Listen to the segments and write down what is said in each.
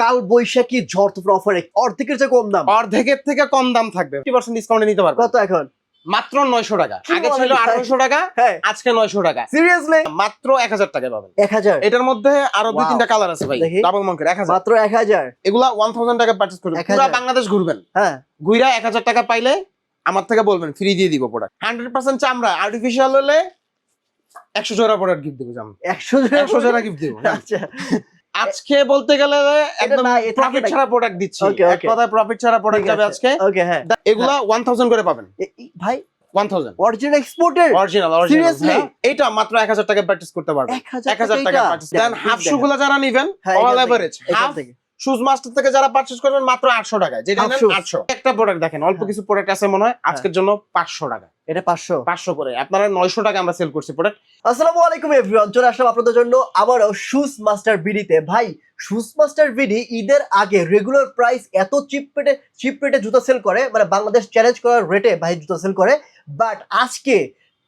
কাল বৈশাখী ঝড় তুফান অফারে অর্ধেকের চেয়ে কম দাম। অর্ধেকের থেকে কম দাম থাকবে। ফিফটি পার্সেন্ট ডিসকাউন্টে নিতে পারবে। কত এখন? মাত্র নয়শো টাকা। আগে ছিল? আঠারোশো টাকা হ্যাঁ। আজকে নয়শো টাকা। সিরিয়াসলি মাত্র এক হাজার টাকা পাবেন। এক হাজার? এটার মধ্যে আরও দুই তিনটা কালার আছে ভাই। ডাবল মঙ্কের এক হাজার। মাত্র এক হাজার? এগুলা ওয়ান থাউজেন্ড টাকা পার্চেস করবেন। 1000 পুরো বাংলাদেশ ঘুরবেন। হ্যাঁ। ঘুরা এক হাজার টাকা পাইলে আমার থেকে বলবেন ফ্রি দিয়ে দিব প্রোডাক্ট হান্ড্রেড পার্সেন্ট চামড়া। আর্টিফিশিয়াল হলে একশো জোড়া প্রোডাক্ট গিফট দেবো জানো। একশো একশো জোড়া গিফট দেবো। আচ্ছা। আজকে বলতে গেলে একদম প্রফিট ছাড়া প্রোডাক্ট দিচ্ছি। এক কথায় প্রফিট ছাড়া প্রোডাক্ট যাবে আজকে। ওকে হ্যাঁ। এগুলা ওয়ান থাউজেন্ড করে পাবেন। ভাই one thousand original exported original? Original এইটা মাত্র এক হাজার টাকা প্র্যাকটিস করতে পারবেন। এক হাজার এক হাজার টাকা প্র্যাকটিস দেন হাফ শু গুলো যারা নিবেন হ্যাঁ, অল এভারেজ হাফ থেকে। শুজ মাস্টার থেকে যারা পারচেজ করবেন মাত্র আটশো টাকায়। যেটা নেন shoes। আটশো। একটা প্রোডাক্ট দেখেন অল্প হ্যাঁ। কিছু প্রোডাক্ট আছে মনে হয় আজকের জন্য পাঁচশো টাকা। এটা পাঁচশো। পাঁচশো করে। আপনারা নয়শো টাকা আমরা সেল করছি প্রোডাক্ট আসসালামু আলাইকুম এভরিওয়ান চলে আসলাম আপনাদের জন্য আবারও শুজ মাস্টার বিডিতে ভাই শুজ মাস্টার বিডি ঈদের আগে রেগুলার প্রাইস এত চিপ রেটে চিপ রেটে জুতা সেল করে মানে বাংলাদেশ চ্যালেঞ্জ করার রেটে ভাই জুতা সেল করে বাট আজকে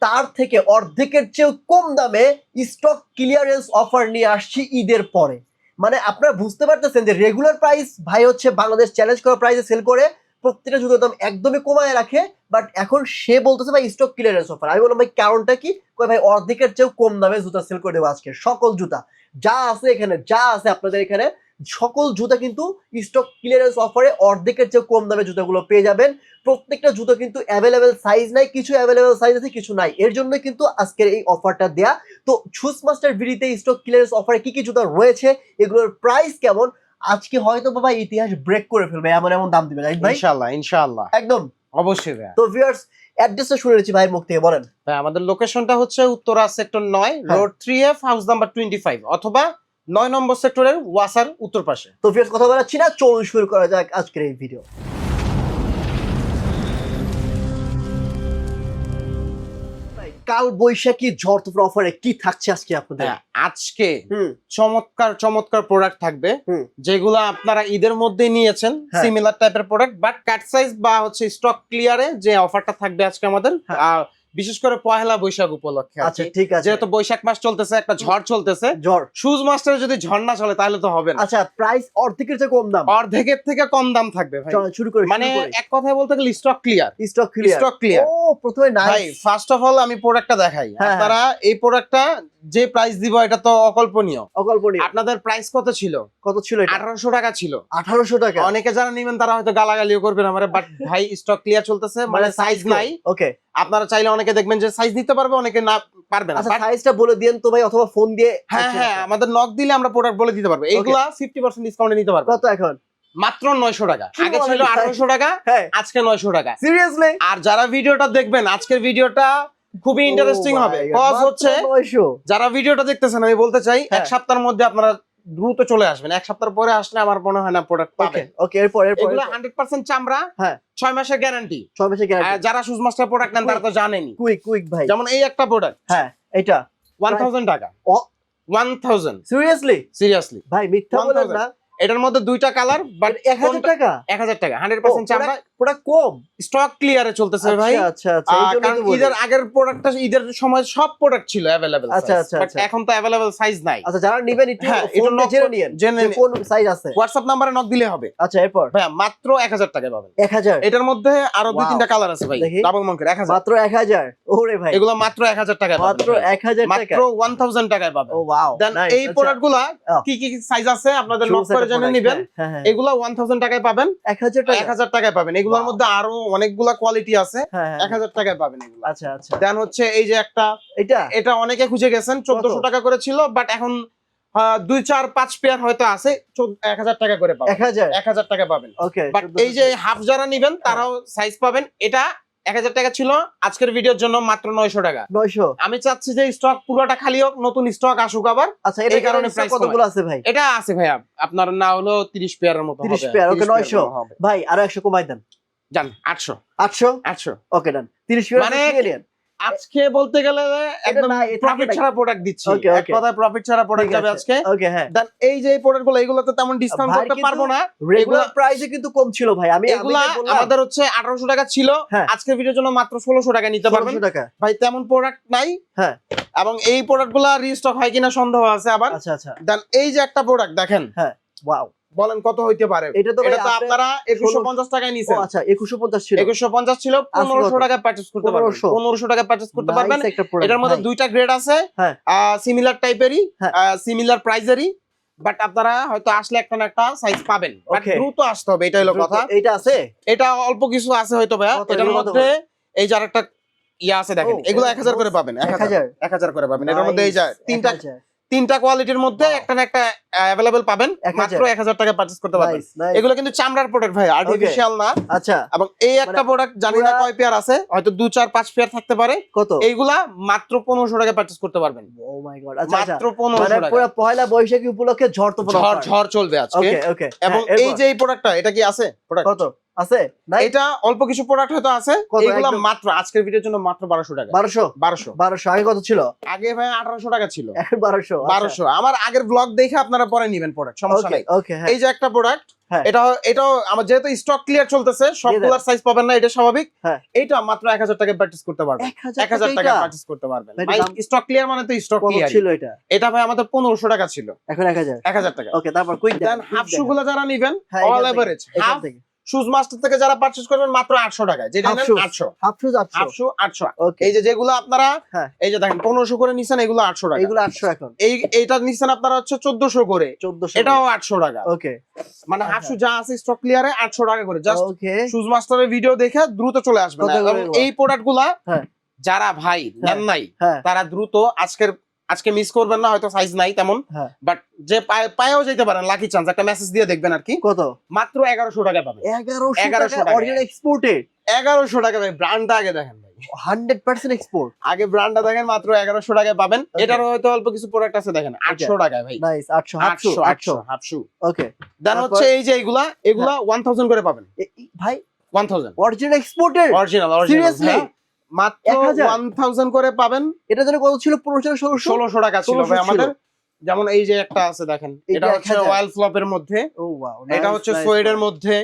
তার থেকে অর্ধেকের চেয়েও কম দামে স্টক ক্লিয়ারেন্স অফার নিয়ে আসছি ঈদের পরে। মানে আপনারা বুঝতে পারতেছেন যে রেগুলার প্রাইস ভাই হচ্ছে বাংলাদেশ চ্যালেঞ্জ করা প্রাইসে সেল করে প্রত্যেকটা জুতোর দাম একদমই কমায় রাখে বাট এখন সে বলতেছে, ভাই স্টক ক্লিয়ারেন্স অফার আমি বললাম, ভাই, কারণটা কি? কয়, ভাই, অর্ধেকের চেয়েও কম দামে জুতা সেল করে দেবো আজকে, সকল জুতা, যা আছে এখানে, যা আছে আপনাদের এখানে সকল জুতা কিন্তু স্টক ক্লিয়ারেন্স অফারে অর্ধেকের চেয়েও কম দামে জুতাগুলো পেয়ে যাবেন। প্রত্যেকটা জুতো কিন্তু অ্যাভেলেবেল সাইজ নাই কিছু অ্যাভেলেবেল সাইজ আছে কিছু নাই। এর জন্য কিন্তু আজকের এই অফারটা দেয়া। তো শুজ মাস্টার ভিডিতে স্টক ক্লিয়ারেন্স অফারে কি কি জুতা রয়েছে এগুলোর প্রাইস কেমন? আজকে হয়তো বাবা ইতিহাস ব্রেক করে ফেলবে এমন এমন দাম দিবে ভাই? ইনশাল্লাহ ইনশাল্লাহ একদম। অবশ্যই ভাই তো ভিউয়ার্স অ্যাড্রেসটা শুনে নিচ্ছি ভাইয়ের মুখ থেকে বলেন। ভাই, আমাদের লোকেশনটা হচ্ছে উত্তরা সেক্টর নয়। Road three F house number twenty five অথবা নয় নম্বর সেক্টরের ওয়াসার উত্তর পাশে তো ভিউয়ার্স কথা বলাচ্ছি না চলুন শুরু করা যাক আজকের এই ভিডিও কাল বৈশাখী ঝড় তুফান অফারে কি থাকছে আজকে আপনাদের হ্যাঁ, আজকে হুম চমৎকার চমৎকার প্রোডাক্ট থাকবে। যেগুলো আপনারা ঈদের মধ্যে নিয়েছেন। সিমিলার টাইপের প্রোডাক্ট বাট কাট সাইজ বা হচ্ছে স্টক ক্লিয়ারে যে অফারটা থাকবে আজকে আমাদের হ্যাঁ। বিশেষ করে পয়লা বৈশাখ উপলক্ষে আচ্ছা ঠিক আছে। যেহেতু বৈশাখ মাস চলতেছে একটা ঝড় চলতেছে। ঝড়। শুজ মাস্টারে যদি ঝড় না চলে তাহলে তো হবে না। আচ্ছা প্রাইস অর্ধেকের চেয়ে কম দাম। অর্ধেকের থেকে কম দাম থাকবে ভাই। শুরু করি মানে এক কথায় বলতে গেলে stock clear stock clear stock clear ও প্রথমে ভাই ফার্স্ট অফ অল আমি প্রোডাক্টটা দেখাই। হ্যাঁ, আপনারা এই প্রোডাক্টটা যে প্রাইস দিব এটা তো অকল্পনীয়। অকল্পনীয়। আপনাদের প্রাইস কত ছিল? কত ছিল এটা? আঠারোশো টাকা ছিল। আঠারোশো টাকা। অনেকে যারা নেবেন তারা হয়তো গালাগালিও করবেন আমার বাট ভাই স্টক ক্লিয়ার চলতেছে মানে সাইজ নাই। ওকে আপনারা চাইলে অনেকে দেখবেন যে সাইজ নিতে পারবে অনেকে না পারবে না। আচ্ছা সাইজটা বলে দিন তো ভাই অথবা ফোন দিয়ে হ্যাঁ হ্যাঁ আমাদের নক দিলে আমরা প্রোডাক্ট বলে দিতে পারব। এইগুলা ফিফটি পার্সেন্ট ডিসকাউন্টে নিতে পারব। কত এখন? মাত্র নয়শো টাকা। আগে ছিল? আঠারোশো টাকা হ্যাঁ। আজকে নয়শো টাকা। সিরিয়াসলি আর যারা ভিডিওটা দেখবেন আজকের ভিডিওটা খুবই ইন্টারেস্টিং হবে। কজ হচ্ছে যারা ভিডিওটা দেখতেছেন আমি বলতে চাই এক হ্যাঁ। সপ্তাহের মধ্যে আপনারা দ্রুত চলে আসবেন। এক সপ্তাহ পরে আসলে আমার মনে হয় না প্রোডাক্ট পাবেন। ওকে এরপর এরপর এগুলো হান্ড্রেড পার্সেন্ট চামড়া হ্যাঁ। 6 মাসের গ্যারান্টি 6 মাসের গ্যারান্টি যারা সুজ মাস্টার প্রোডাক্ট নেন তারা তো জানেনই কুইক কুইক ভাই। যেমন এই একটা প্রোডাক্ট হ্যাঁ এটা। ওয়ান থাউজেন্ড টাকা। ও। ওয়ান থাউজেন্ড সিরিয়াসলি সিরিয়াসলি ভাই মিথ্যা 1000 বলেন না। এটার মধ্যে দুইটা কালার বাট এক হাজার টাকা? এক হাজার টাকা হান্ড্রেড পার্সেন্ট চামড়া পুরো কম? স্টক ক্লিয়ারে চলতেছে ভাই। আচ্ছা আচ্ছা আচ্ছা কারণ। ঈদের আগের প্রোডাক্টটা ঈদের সময় সব প্রোডাক্ট ছিল অ্যাভেলেবেল আচ্ছা, আচ্ছা, আচ্ছা। এখন তো অ্যাভেলেবেল সাইজ নাই। আচ্ছা যারা নেবেন একটু হ্যাঁ, ফোন জেনে করে- যে কোন সাইজ আছে। হোয়াটসঅ্যাপ নাম্বারে নক দিলে হবে। আচ্ছা এরপর? ভাইয়া মাত্র এক হাজার টাকায় পাবেন। এক হাজার? এটার মধ্যে আরও দুই তিনটা কালার আছে ভাই ডাবল মঙ্কের এক হাজার। মাত্র এক হাজার? ওরে ভাই। এগুলো মাত্র এক হাজার টাকায় মাত্র ভাই। এক হাজার টাকা মাত্র ওয়ান থাউজেন্ড টাকায় পাবেন। ও ওয়াও দেন এই প্রোডাক্টগুলা কি কি সাইজ আছে আপনাদের নক করে নিবেন? হ্যাঁ হ্যাঁ। এগুলা টাকায় পাবেন। টাকা। টাকায় পাবেন। এগুলোর মধ্যে আরও অনেকগুলা কোয়ালিটি আছে। হ্যাঁ হ্যাঁ এক হাজার টাকায় পাবেন এগুলো। আচ্ছা আচ্ছা। দেন হচ্ছে এই যে একটা এটা? এটা অনেকে খুঁজে গেছেন চোদ্দশো টাকা করে ছিল বাট এখন দুই চার পাঁচ পেয়ার হয়তো আছে এক হাজার টাকা করে পাবেন। এক হাজার। টাকা পাবেন। ওকে বাট এই যে হাফ যারা নিবেন। তারাও সাইজ পাবেন। এটা এক হাজার টাকা ছিল আজকের ভিডিওর জন্য মাত্র নয়শো টাকা। নয়শো? আমি চাচ্ছি যে স্টক পুরোটা খালি হোক নতুন স্টক আসুক আবার। আচ্ছা এই কারণে কতগুলো আছে ভাই? এটা আছে ভাইয়া আপনার না হলো তিরিশ পেয়ারের মতো 30 হবে, পেয়ার, ওকে, পেয়ারের 900 মতো হবে। ভাই আরও একশো কমাই দেন। জান আটশো। আটশো? আটশো। ওকে ডান। তিরিশ পেয়ার মানে আজকে বলতে গেলে একদম প্রফিট ছাড়া প্রোডাক্ট দিচ্ছি। এক কথায় প্রফিট ছাড়া প্রোডাক্ট যাবে আজকে। ওকে হ্যাঁ। দেন এই যে প্রোডাক্টগুলো এগুলো তো তেমন ডিসকাউন্ট করতে পারব না। রেগুলার প্রাইসে কিন্তু কম ছিল ভাই আমি এগুলা আমাদের হচ্ছে আঠারোশো টাকা ছিল। হ্যাঁ। আজকের ভিডিওর জন্য মাত্র ষোলোশো টাকা নিতে পারবেন। টাকা। ভাই তেমন প্রোডাক্ট নাই। হ্যাঁ। এবং এই প্রোডাক্টগুলা রিস্টক হয় কিনা সন্দেহ আছে আবার। আচ্ছা আচ্ছা। দেন এই যে একটা প্রোডাক্ট দেখেন। হ্যাঁ ওয়াও বলেন কত হইতে পারে? এটা তো এটা তো আপনারা একুশশো পঞ্চাশ টাকায় ও নিছেন আচ্ছা একুশশো পঞ্চাশ ছিল। একুশশো পঞ্চাশ ছিল পনেরোশো কত? টাকায় পার্চেস করতে পারবেন। 1500 পনেরোশো টাকায় পার্চেস করতে পারবেন। এটার মধ্যে দুইটা গ্রেড আছে হ্যাঁ। সিমিলার টাইপেরই। সিমিলার প্রাইজেরই বাট আপনারা হয়তো আসলে একটা না একটা সাইজ পাবেন। বাট. দ্রুত আসতে হবে এটাই হলো কথা। এটা আছে? এটা অল্প কিছু আছে হয়তো ভাইয়া। এটার মধ্যে এই যে আরেকটা ইয়া আছে দেখেন এগুলো এটা এক হাজার করে পাবেন এক এক হাজার। হাজার এক হাজার করে পাবেন। এটার মধ্যে এই যে তিনটা তিনটা কোয়ালিটির মধ্যে একটা না একটা অ্যাভেলেবেল পাবেন মাত্র এক হাজার টাকা পার্চেস করতে পারবেন. এগুলো কিন্তু চামড়ার প্রোডাক্ট ভাই আর্টিফিশিয়াল না। আচ্ছা। এবং এই একটা মানে প্রোডাক্ট জানি না কয় পেয়ার আছে হয়তো দু চার পাঁচ পেয়ার থাকতে পারে। কত? এইগুলা মাত্র পনেরোশো টাকা পার্চেস করতে পারবেন। ও মাই গড আচ্ছা আচ্ছা। মাত্র পনেরোশো মানে টাকা। পুরো পয়লা বৈশাখী উপলক্ষে ঝড় তো ঝড় ঝড় চলবে আজকে। ওকে ওকে এবং এই যে এই প্রোডাক্টটা এটা কি আছে প্রোডাক্ট কত? আছে? এটা অল্প কিছু প্রোডাক্ট হয়তো আছে? এগুলা মাত্র আজকের ভিডিওর জন্য মাত্র বারোশো টাকা। বারোশো? বারোশো। বারোশো। আগে কত ছিল? আগে ভাই আঠারোশো টাকা ছিল। এখন বারোশো বারোশো। আমার আগের ব্লগ দেখে আপনারা পরে নিবেন প্রোডাক্ট সমস্যা নাই। হ্যাঁ। এই যে একটা প্রোডাক্ট হ্যাঁ। এটা এটা আমার যেহেতু স্টক ক্লিয়ার চলতেছে সবগুলার সাইজ পাবেন না এটা স্বাভাবিক। এটা এইটা মাত্র এক হাজার টাকা প্র্যাকটিস করতে পারবেন। এক হাজার এক হাজার টাকা প্র্যাকটিস করতে পারবেন। ভাই, স্টক ক্লিয়ার মানে তো স্টক ক্লিয়ার ছিল এটা? এটা ভাই আমাদের পনেরোশো টাকা ছিল। এখন এক হাজার। এক হাজার টাকা। ওকে তারপর কুইক দেন হাফ শু গুলো যারা নিবেন হ্যাঁ, all average half shoes master থেকে যারা পারচেজ করবেন মাত্র আটশো টাকায়। যেটা নেন shoes। আটশো। হাফ শুজ আটশো। হাফ শু আটশো এই যে যেগুলো আপনারা হ্যাঁ। এই যে দেখেন পনেরোশো করে নিছেন এগুলো আটশো টাকা। এগুলো আটশো এখন। এই এইটা নিছেন আপনারা হচ্ছে চোদ্দশো করে। চোদ্দশো এটাও আটশো টাকা। ওকে মানে হাফ আচ্ছা। শু যা আছে স্টক ক্লিয়ারে আটশো টাকা করে। জাস্ট শুজ মাস্টারের ভিডিও দেখে দ্রুত চলে আসবেন? এই প্রোডাক্টগুলা হ্যাঁ। যারা ভাই নেন নাই হ্যাঁ। তারা দ্রুত আজকের আজকে মিস করবেন না হয়তো সাইজ নাই তেমন হ্যাঁ। বাট যে পায়ে- পায়েও যেতে পারেন লাকি চান্স একটা মেসেজ দিয়ে দেখবেন আর কি। কত? মাত্র এগারোশো টাকা পাবেন। এগারোশো টাকা এক্সপোর্টেড এগারোশো টাকা ভাই ব্র্যান্ডটা আগে দেখেন ভাই। হান্ড্রেড পার্সেন্ট এক্সপোর্ট আগে ব্র্যান্ডটা দেখেন মাত্র এগারোশো টাকায় পাবেন. এটারও হয়তো অল্প কিছু প্রোডাক্ট আছে দেখেন আটশো টাকায় ভাই। নাইস আটশো আটশো আটশো আটশো। আটশো হাফশু। ওকে দেন হচ্ছে এই যে এগুলা এগুলা ওয়ান থাউজেন্ড করে পাবেন। ভাই one thousand original exported original original মাত্র 1000? ওয়ান থাউজেন্ড করে পাবেন এটা যেন কত ছিল পনেরোশো ষোলোশো ষোলোশো টাকা ছিল ভাই ছিল। আমাদের যেমন এই যে একটা আছে দেখেন এটা হচ্ছে 1000 ওয়াইল ফ্লপের মধ্যে এটা হচ্ছে সোয়েডের মধ্যে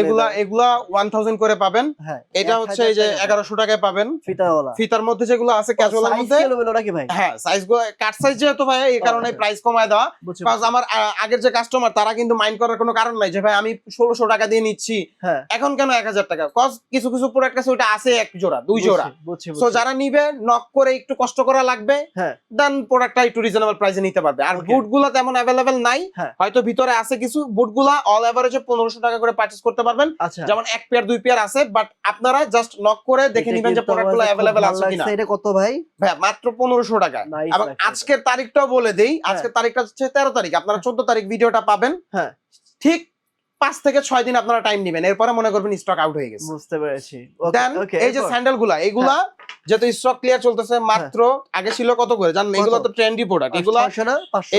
এগুলা এগুলা ওয়ান থাউজেন্ড করে পাবেন। হ্যাঁ এটা হচ্ছে এই যে এগারোশো টাকায় পাবেন। ফিতাওয়ালা। ফিতার মধ্যে যেগুলো আছে ক্যাজুয়ালের মধ্যে। হ্যাঁ সাইজ কাট সাইজ যেহেতু ভাই এই কারণে। প্রাইস কমায় দেওয়া। কারণ আমার আগের যে কাস্টমার তারা কিন্তু মাইন্ড করার কোনো কারণ নাই যে ভাই আমি ষোলোশো টাকা দিয়ে নিচ্ছি। হ্যাঁ। এখন কেন এক হাজার টাকা? কজ কিছু কিছু প্রোডাক্ট আছে ওইটা আছে এক জোড়া দুই জোড়া। সো যারা নিবে নক করে একটু কষ্ট করা লাগবে হ্যাঁ। দেন প্রোডাক্টটা একটু রিজনেবল প্রাইসে নিতে পারবে। আর বুটগুলা বুটগুলা তেমন অ্যাভেলেবেল নাই। হ্যাঁ। হয়তো ভিতরে আছে কিছু বুটগুলা অল এভারেজে পনেরোশো টাকা করে পার্চেস করতে পারবেন। আচ্ছা। যেমন এক পেয়ার দুই পেয়ার আছে বাট আপনারা জাস্ট নক করে দেখে নিবেন যে প্রোডাক্টগুলো অ্যাভেলেবেল আছে কিনা। এটা কত ভাই? ভাই মাত্র পনেরোশো টাকা। এবং আজকের তারিখটাও বলে দেই আজকের তারিখটা হচ্ছে তেরো তারিখ। আপনারা চোদ্দ তারিখ ভিডিওটা পাবেন। হ্যাঁ। ঠিক পাঁচ থেকে ছয় দিন আপনারা টাইম নিবেন। এরপরে মনে করবেন স্টক আউট হয়ে গেছে। বুঝতে পেরেছি। দেন এই যে স্যান্ডেলগুলা এগুলা যেহেতু স্টক ক্লিয়ার চলতেছে মাত্র আগে ছিল কত করে? জানেন? এগুলো তো ট্রেন্ডি প্রোডাক্ট এগুলা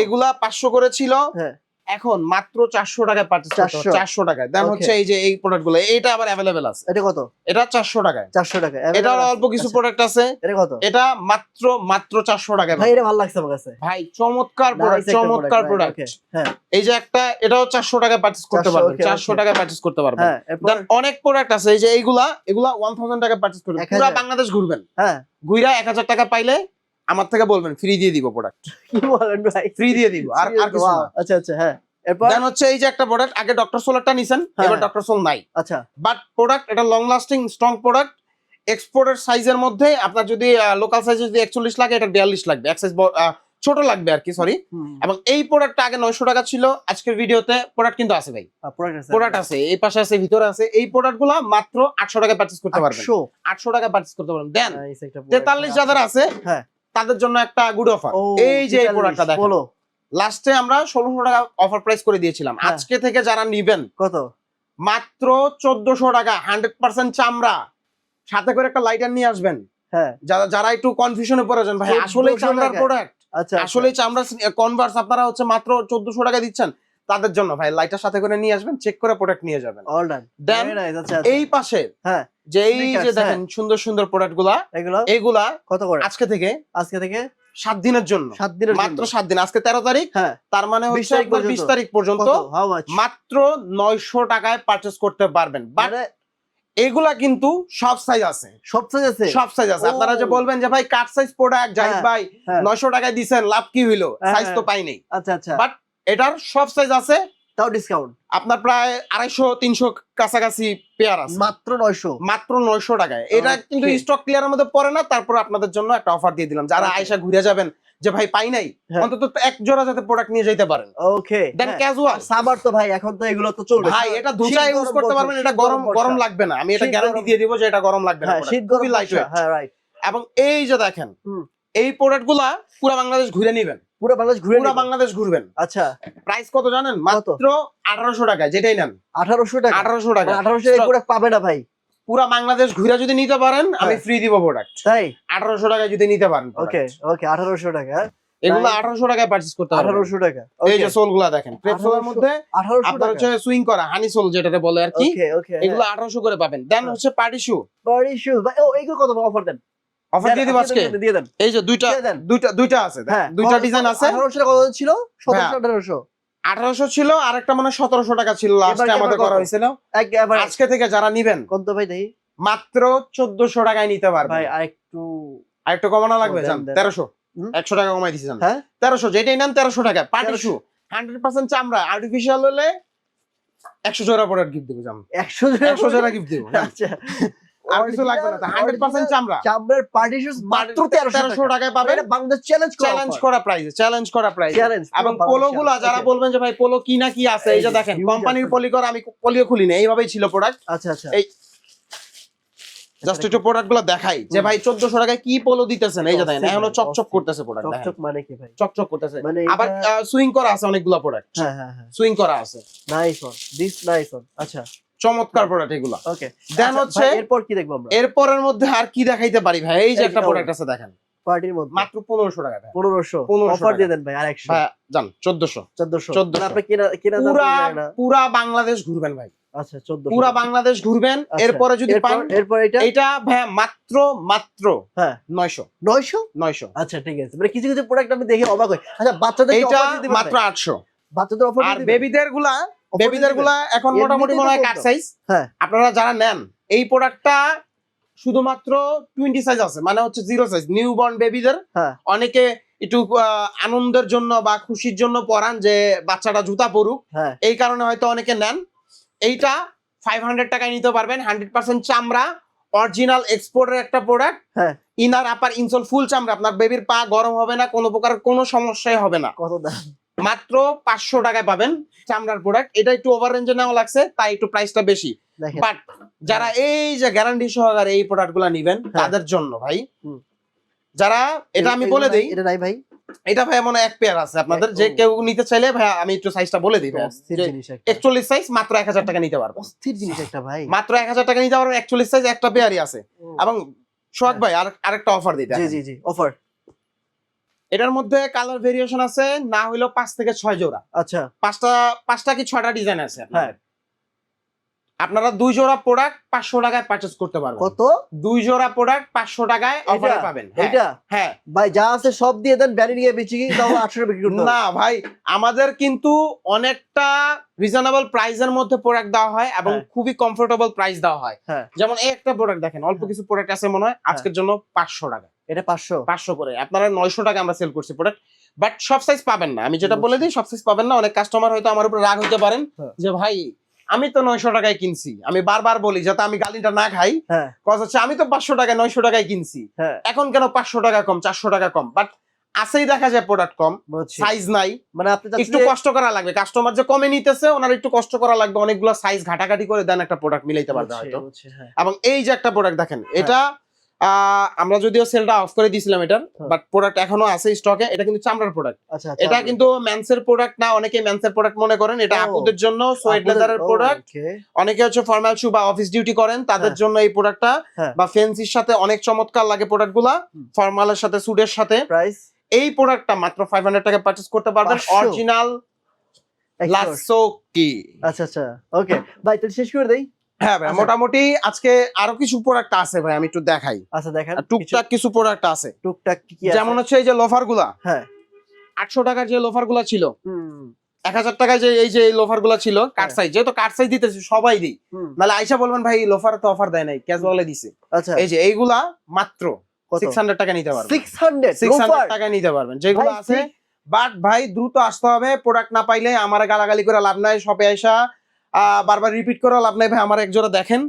এগুলা পাঁচশো করে ছিল। হ্যাঁ। এখন মাত্র চারশো টাকায় পার্চেস করতে 400 চারশো। টাকায়। দেন হচ্ছে এই যে এই প্রোডাক্টগুলো এটা আবার অ্যাভেলেবেল আছে। এটা কত? এটা চারশো টাকায়। চারশো টাকা। এটা অল্প কিছু আচ্ছা, প্রোডাক্ট আছে। এটা কত? এটা মাত্র মাত্র চারশো টাকায় ভাই এটা ভালো লাগছে আমার কাছে। ভাই চমৎকার প্রোডাক্ট চমৎকার প্রোডাক্ট হ্যাঁ। এই যে একটা এটাও চারশো টাকায় পার্চেস করতে 400, চারশো টাকায় পার্চেস করতে পারবেন। হ্যাঁ দেন অনেক প্রোডাক্ট আছে। এই যে এইগুলা এগুলা ওয়ান থাউজেন্ড টাকা পার্চেস 1000 পুরো বাংলাদেশ ঘুরবেন। হ্যাঁ। ঘুরা এক হাজার টাকা পাইলে আমার থেকে বলবেন ফ্রি দিয়ে দিব প্রোডাক্ট কি বলেন ভাই? ফ্রি দিয়ে দিব আর আর কিছু না। আচ্ছা আচ্ছা হ্যাঁ। এরপর? দেন হচ্ছে এই যে একটা প্রোডাক্ট আগে ডক্টর সোলারটা নিছেন হ্যাঁ, এবার হ্যাঁ। ডক্টর সোল নাই। আচ্ছা। বাট প্রোডাক্ট এটা লং লাস্টিং স্ট্রং প্রোডাক্ট এক্সপোর্টের সাইজের মধ্যে আপনার যদি লোকাল সাইজে যদি একচল্লিশ লাগে এটা বিয়াল্লিশ লাগবে এক ছোট লাগবে আর কি সরি এবং এই প্রোডাক্টটা আগে নয়শো টাকা ছিল আজকের ভিডিওতে প্রোডাক্ট কিন্তু আছে ভাই। প্রোডাক্ট আছে। এই পাশে আছে ভিতরে আছে এই প্রোডাক্টগুলা মাত্র আটশো টাকা পার্চেস করতে পারবেন। আটশো? টাকা পার্চেস করতে পারবেন। দেন। তেতাল্লিশ যাদের আছে হ্যাঁ। তাদের জন্য একটা গুড অফার এই যে এই 43, প্রোডাক্টটা বলো। লাস্টে আমরা ষোলোশো টাকা অফার প্রাইস করে দিয়েছিলাম। হ্যাঁ। আজকে থেকে যারা নিবেন কত? মাত্র চোদ্দশো টাকা হান্ড্রেড পার্সেন্ট চামড়া। সাথে করে একটা লাইটার নিয়ে আসবেন। হ্যাঁ। যারা যারা একটু কনফিউশনে পড়ে যান ভাই আসলে চামড়ার প্রোডাক্ট আচ্ছা আসলে চামড়া কনভার্স আপনারা হচ্ছে মাত্র চোদ্দশো টাকা দিচ্ছেন। তাদের জন্য ভাই লাইটার সাথে করে নিয়ে আসবেন চেক করে প্রোডাক্ট নিয়ে যাবেন। অল দেন আচ্ছা। এই পাশে হ্যাঁ। যে এই যে দেখেন সুন্দর সুন্দর প্রোডাক্টগুলা এগুলো কত করে? আজকে থেকে আজকে থেকে সাত দিনের জন্য। সাত দিনের মাত্র সাত দিন। আজকে তেরো তারিখ হ্যাঁ। তার মানে হচ্ছে বিশ তারিখ পর্যন্ত মাত্র নয়শো টাকায় পারচেস করতে পারবেন। বাট এগুলা কিন্তু সব সাইজ আছে। সব সাইজ আছে? সব সাইজ আছে। আপনারা যে বলবেন যে ভাই কাট সাইজ প্রোডাক্ট হ্যাঁ, ভাই হ্যাঁ। নয়শো টাকায় দিছেন লাভ কি হইল? হ্যাঁ, সাইজ তো হ্যাঁ। পাই নাই। আচ্ছা আচ্ছা। বাট এটার সব সাইজ আছে। তাও ডিসকাউন্ট আপনার প্রায় আড়াইশো তিনশো কাছাকাছি পেয়ার আছে। মাত্র নয়শো? মাত্র নয়শো টাকায়। এটা কিন্তু স্টক ক্লিয়ারের মধ্যে পড়ে না তারপর আপনাদের জন্য একটা অফার দিয়ে দিলাম। যারা. আয়সা ঘুরে যাবেন যে ভাই পাই নাই হ্যাঁ। অন্তত এক জোড়া যাতে প্রোডাক্ট নিয়ে যেতে পারেন। ওকে দেন ক্যাজুয়াল সামার তো ভাই এখন তো এগুলো তো চলবে। ভাই এটা শীত ইউজ করতে পারবেন এটা গরম গরম লাগবে না। আমি এটা গ্যারান্টি দিয়ে দিব যে এটা গরম লাগবে না হ্যাঁ শীত গরম লাইট হ্যাঁ রাইট এবং এই যে দেখেন। এই প্রোডাক্টগুলা পুরো বাংলাদেশ ঘুরে নিবেন। পুরো বাংলাদেশ ঘুরে পুরো বাংলাদেশ ঘুরবেন। আচ্ছা। প্রাইস কত জানেন? মাত্র আঠারোশো টাকায় যেটাই নেন। আঠারোশো টাকা। আঠারোশো টাকা। আঠারোশো টাকা প্রোডাক্ট পাবে না ভাই। পুরো বাংলাদেশ ঘুরে যদি নিতে পারেন আমি হ্যাঁ। ফ্রি দিব প্রোডাক্ট তাই? আঠারোশো টাকায় যদি নিতে পারেন ওকে ওকে আঠারোশো টাকা। এগুলো তাই। আঠারোশো টাকায় পারচেস করতে পারবেন। আঠারোশো টাকা। এই যে সোলগুলা দেখেন ক্রেপ সোলের 1800 মধ্যে আঠারোশো আপনার টাকা। হচ্ছে সুইং করা হানি সোল যেটাতে বলে আর কি। ওকে এগুলো আঠারোশো করে পাবেন। দেন হ্যাঁ। হচ্ছে পার্টি শু শুজ ভাই ও এইগুলো কত অফার দেন? অফার দিয়ে দিব আজকে? দিয়ে দেন। এই যে দুইটা দুইটা দুইটা আছে হ্যাঁ দুইটা ডিজাইন আছে। আঠারোশো টাকা কত ছিল? সতেরোশো হ্যাঁ। আঠারোশো। আঠারোশো ছিল আর একটা মানে সতেরোশো টাকা ছিল লাস্টে আমাদের করা হয়েছিল। আজকে থেকে যারা নিবেন কোন তো ভাই দেখি মাত্র চোদ্দশো টাকায় নিতে পারবেন। ভাই আরেকটু আর একটু কমানো লাগবে জান? দেন। তেরোশো। হুম? একশো টাকা কমাই দিছি জান। হ্যাঁ? তেরোশো যেটাই নেন তেরোশো টাকা। পার্টি শু হান্ড্রেড পার্সেন্ট চামড়া আর্টিফিশিয়াল হলে একশো জোড়া প্রোডাক্ট গিফট দেবো জান। একশো একশো জোড়া গিফট দেবো। আচ্ছা। আর কিছু লাগবে না হান্ড্রেড পার্সেন্ট চামড়া। চামড়ার পার্টি শুজ মাত্র তেরোশো তেরোশো টাকা টাকায় পাবেন। এটা বাংলাদেশ চ্যালেঞ্জ চ্যালেঞ্জ করা প্রাইস চ্যালেঞ্জ করা প্রাইস এবং পোলো যারা বলবেন যে ভাই পোলো কি না কি আছে? এই যে দেখেন কোম্পানির পলিকর আমি পলিও খুলিনি এইভাবেই ছিল প্রোডাক্ট আচ্ছা আচ্ছা। এই জাস্ট একটু প্রোডাক্টগুলো দেখাই। যে ভাই চোদ্দশো টাকায় কি পোলো দিতেছেন? এই যে দেখেন এখনও চকচক করতেছে প্রোডাক্ট চকচক মানে কি ভাই? চকচক করতেছে। মানে আবার সুইং করা আছে অনেকগুলো প্রোডাক্ট হ্যাঁ হ্যাঁ হ্যাঁ। সুইং করা আছে। Nice one this nice one আচ্ছা। চমৎকার প্রোডাক্ট এগুলো। ওকে দেন হচ্ছে এরপর কি দেখব আমরা? এরপরের মধ্যে আর কি দেখাইতে পারি ভাই? এই যে একটা প্রোডাক্ট আছে দেখেন। পার্টির মধ্যে। মাত্র পনেরোশো টাকা পনেরোশো। 1500 অফার দিয়ে দেন ভাই আর একশো। ভাই জান চোদ্দশো। চোদ্দশো। 1400 আপনি কিনা কিনা পুরা পুরা বাংলাদেশ ঘুরবেন ভাই। আচ্ছা চোদ্দশো। পুরা বাংলাদেশ ঘুরবেন। আচ্ছা, এরপরে যদি পান এরপর এটা? এটা ভাই মাত্র মাত্র হ্যাঁ। নয়শো। নয়শো? নয়শো। আচ্ছা ঠিক আছে। মানে কিছু কিছু প্রোডাক্ট আমি দেখে অবাক হই। আচ্ছা বাচ্চাদের এইটা মাত্র আটশো। বাচ্চাদের অফার আর বেবিদেরগুলা বেবিদেরগুলা এখন মোটামুটি মনে হয় কাট সাইজ হ্যাঁ। আপনারা যারা নেন এই প্রোডাক্টটা শুধুমাত্র টোয়েন্টি সাইজ আছে মানে হচ্ছে জিরো সাইজ নিউ বর্ন বেবিদের। অনেকে একটু আনন্দের জন্য বা খুশির জন্য পরান যে বাচ্চাটা জুতা পরুক। হ্যাঁ। এই কারণে হয়তো অনেকে নেন। এইটা ফাইভ হান্ড্রেড টাকায় নিতে পারবেন হান্ড্রেড পার্সেন্ট চামড়া অরিজিনাল এক্সপোর্টের একটা প্রোডাক্ট হ্যাঁ। ইনার আপার ইনসোল ফুল চামড়া। আপনার বেবির পা গরম হবে না কোনো প্রকার কোনো সমস্যাই হবে না। কত দাম? মাত্র পাঁচশো টাকায় পাবেন চামড়ার প্রোডাক্ট এটা একটু ওভার রেঞ্জে নেওয়া লাগছে তাই একটু প্রাইসটা বেশি। বাট যারা এই যে গ্যারান্টি সহকারে এই প্রোডাক্টগুলা নিবেন হ্যাঁ। তাদের জন্য ভাই। যারা এটা আমি বলে দিই। এটা নাই ভাই। এটা ভাই মনে হয় এক পেয়ার আছে আপনাদের যে কেউ নিতে চাইলে ভাই আমি একটু সাইজটা বলে দিই। একচল্লিশ সাইজ মাত্র এক হাজার টাকা নিতে পারব। অস্থির জিনিস একটা ভাই। মাত্র এক হাজার টাকা নিতে পারবেন একচল্লিশ সাইজ একটা পেয়ারই আছে। এবং সোহাগ ভাই আর আরেকটা অফার দিতে জি জি জি অফার এটার মধ্যে কালার ভেরিয়েশন আছে না হইলেও পাঁচ থেকে ছয় জোড়া। আচ্ছা। পাঁচটা পাঁচটা কি ছয়টা ডিজাইন আছে হ্যাঁ। আপনারা দুই জোড়া প্রোডাক্ট পাঁচশো টাকায় পারচেস করতে পারবেন। কত? দুই জোড়া প্রোডাক্ট পাঁচশো টাকায় অফারে পাবেন। হ্যাঁ, এটা হ্যাঁ। ভাই যা আছে সব দিয়ে দেন ব্যারি নিয়ে বেচি কি তাও আটশো বিক্রি করতে না ভাই আমাদের কিন্তু অনেকটা রিজনেবল প্রাইসের মধ্যে প্রোডাক্ট দেওয়া হয় এবং হ্যাঁ। খুবই কমফোর্টেবল প্রাইস দেওয়া হয়। হ্যাঁ। যেমন এই একটা প্রোডাক্ট দেখেন অল্প কিছু প্রোডাক্ট আছে মনে হয় আজকের জন্য পাঁচশো টাকা এটা পাঁচশো। পাঁচশো করে। আপনারা নয়শো টাকা আমরা সেল করছি প্রোডাক্ট বাট সব সাইজ পাবেন না। আমি যেটা বলে দিই সব সাইজ পাবেন না। অনেক কাস্টমার হয়তো আমার উপর রাগ হইতে পারেন হ্যাঁ। যে ভাই আমি তো নয়শো টাকায় কিনছি। আমি বারবার বলি যাতে আমি গালিটা না খাই। হ্যাঁ। কজ হচ্ছে আমি তো পাঁচশো টাকায় নয়শো টাকায় কিনছি। হ্যাঁ। এখন কেন পাঁচশো টাকা কম চারশো টাকা কম? বাট আসেই দেখা যায় প্রোডাক্ট কম সাইজ নাই। মানে একটু কষ্ট করা লাগবে। কাস্টমার যে কমে নিতেছে ওনার একটু কষ্ট করা লাগবে। অনেকগুলো সাইজ ঘাটাঘাটি করে দেন একটা প্রোডাক্ট মিলাইতে পারবে হয়তো। হ্যাঁ। এবং এই যে একটা প্রোডাক্ট দেখেন এটা আমরা যদিও সেলটা অফ করে দিয়েছিলাম এটার হ্যাঁ। বাট প্রোডাক্ট এখনও আছে স্টকে এটা কিন্তু চামড়ার প্রোডাক্ট আচ্ছা আচ্ছা, এটা কিন্তু ম্যান্সের প্রোডাক্ট না অনেকে ম্যানসের প্রোডাক্ট মনে করেন এটা। আপুদের জন্য সোয়েট লেদারের প্রোডাক্ট অনেকে হচ্ছে ফর্মাল শু বা অফিস ডিউটি করেন তাদের হ্যাঁ। জন্য এই প্রোডাক্টটা হ্যাঁ। বা ফেন্সির সাথে অনেক চমৎকার লাগে প্রোডাক্টগুলা হুম। ফর্মালের সাথে সুটের সাথে। প্রাইস এই প্রোডাক্টটা মাত্র ফাইভ হান্ড্রেড টাকা পার্চেস করতে পারবেন। অরিজিনাল লাসো কি আচ্ছা আচ্ছা। ওকে ভাই তাহলে শেষ করে দেই। হ্যাঁ ভাই আচ্ছা। মোটামুটি আজকে আরও কিছু প্রোডাক্ট আছে ভাই আমি একটু দেখাই। আচ্ছা দেখেন। টুকটাক কিছু প্রোডাক্ট আছে। টুকটাক কি যেমন হচ্ছে এই যে লোফারগুলা। হ্যাঁ। আটশো টাকার যে লোফারগুলা ছিল এক হাজার টাকায় যে এই যে লোফারগুলা ছিল কাট হ্যাঁ। সাইজ যেহেতু কাট সাইজ দিতেছি সবাই দিই। নাহলে আইসা বলবেন ভাই লোফার তো অফার দেয় নাই ক্যাজুয়ালে দিছে। আচ্ছা। এই যে এইগুলা মাত্র সিক্স হান্ড্রেড টাকা নিতে পারবেন। 600 সিক্স লোফার হান্ড্রেড টাকা নিতে পারবেন। যেগুলো আছে বাট ভাই দ্রুত আসতে হবে প্রোডাক্ট না পাইলে আমার গালাগালি করে লাভ নাই সবে আসা বারবার রিপিট করে লাভ নাই ভাই আমার এক জোড়া দেখেন।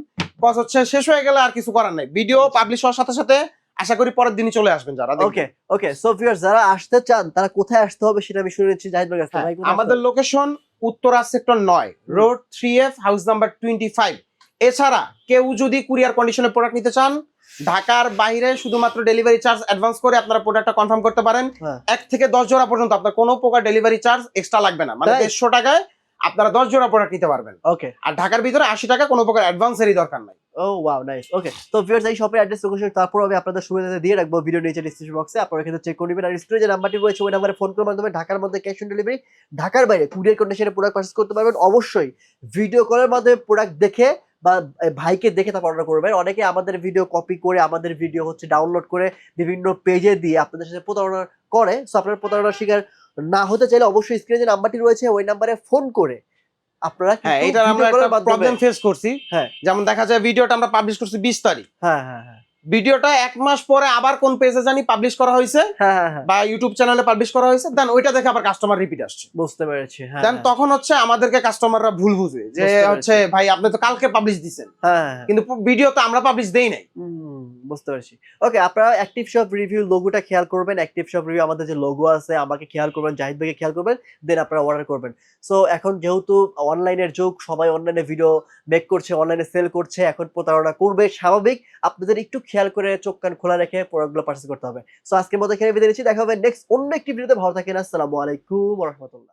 কজ হচ্ছে শেষ হয়ে গেলে আর কিছু করার নাই। ভিডিও পাবলিশ হওয়ার সাথে সাথে আশা করি পরের দিনই চলে আসবেন যারা ওকে ওকে সো ভিউয়ার্স যারা আসতে চান তারা কোথায় আসতে হবে সেটা আমি শুনে নিচ্ছি। জাহিদ ভাই কাছ। হ্যাঁ, আমাদের লোকেশন উত্তরা সেক্টর নয় road three F house number twenty five এছাড়া কেউ যদি কুরিয়ার কন্ডিশনে প্রোডাক্ট নিতে চান ঢাকার বাইরে শুধুমাত্র ডেলিভারি চার্জ অ্যাডভান্স করে আপনারা প্রোডাক্টটা কনফার্ম করতে পারেন। হ্যাঁ। এক থেকে দশ জোড়া পর্যন্ত আপনার কোনো প্রকার ডেলিভারি চার্জ এক্সট্রা লাগবে না। মানে? দেড়শো টাকায় আপনারা দশ জোড়া প্রোডাক্ট নিতে পারবেন। ওকে আর ঢাকার ভিতরে আশি টাকা কোনো প্রকার অ্যাডভান্সেরই দরকার নাই। ও ওয়াও নাইস ওকে তো ভিউয়ার্স এই শপের অ্যাড্রেস লোকেশন তারপর আমি আপনাদের সুবিধাতে দিয়ে রাখব ভিডিও নিচে ডিসক্রিপশন বক্সে আপনারা এখানে চেক করে নেবেন। আর স্ক্রিনে যে নাম্বারটি রয়েছে ওই নাম্বারে ফোন করার মাধ্যমে ঢাকার মধ্যে ক্যাশ অন ডেলিভারি ঢাকার বাইরে কুরিয়ার কন্ডিশনে প্রোডাক্ট পারচেস করতে পারবেন। অবশ্যই ভিডিও কলের মাধ্যমে প্রোডাক্ট দেখে বা ভাইকে দেখে তারপর অর্ডার করবেন। অনেকে আমাদের ভিডিও কপি করে আমাদের ভিডিও হচ্ছে ডাউনলোড করে বিভিন্ন পেজে দিয়ে আপনাদের সাথে প্রতারণা করে। সো আপনার প্রতারণার শিকার না হতে চাইলে অবশ্যই স্ক্রিনে যে নাম্বারটি রয়েছে ওই নাম্বারে ফোন করে আপনারা হ্যাঁ এটা আমরা একটা প্রবলেম ফেস করছি। হ্যাঁ। যেমন দেখা যায় ভিডিওটা আমরা পাবলিশ করছি বিশ তারিখ। হ্যাঁ হ্যাঁ হ্যাঁ। ভিডিওটা এক মাস পরে আবার কোন পেজে জানি পাবলিশ করা হয়েছে হ্যাঁ হ্যাঁ হ্যাঁ। বা ইউটিউব চ্যানেলে পাবলিশ করা হয়েছে দেন ওইটা দেখে আবার কাস্টমার রিপিট আসছে। বুঝতে পেরেছি দেন। তখন হচ্ছে আমাদেরকে কাস্টমাররা ভুল বুঝে যে হচ্ছে ভাই আপনি তো কালকে পাবলিশ দিছেন। হ্যাঁ হ্যাঁ। কিন্তু ভিডিও তো আমরা পাবলিশ দেই নাই। বুঝতে পারছি। ওকে আপনারা অ্যাক্টিভ শপ রিভিউ লোগোটা খেয়াল করবেন। অ্যাক্টিভ শপ রিভিউ আমাদের যে লোগো আছে, আমাকে খেয়াল করবেন, জাহিদ ভাইকে খেয়াল করবেন দেন আপনারা অর্ডার করবেন। সো এখন যেহেতু অনলাইনের যুগ, সবাই অনলাইনে ভিডিও মেক করছে অনলাইনে সেল করছে, এখন প্রতারণা করবে, স্বাভাবিক। আপনাদের একটু খেয়াল করে চোখ কান খোলা রেখে প্রোডাক্টগুলো পার্চেস করতে হবে। সো আজকের মতো এখানে বিদায় নিচ্ছি। দেখা হবে নেক্সট অন্য একটি ভিডিওতে ভালো থাকেন, আসসালামু আলাইকুম রহমতুল্লাহ।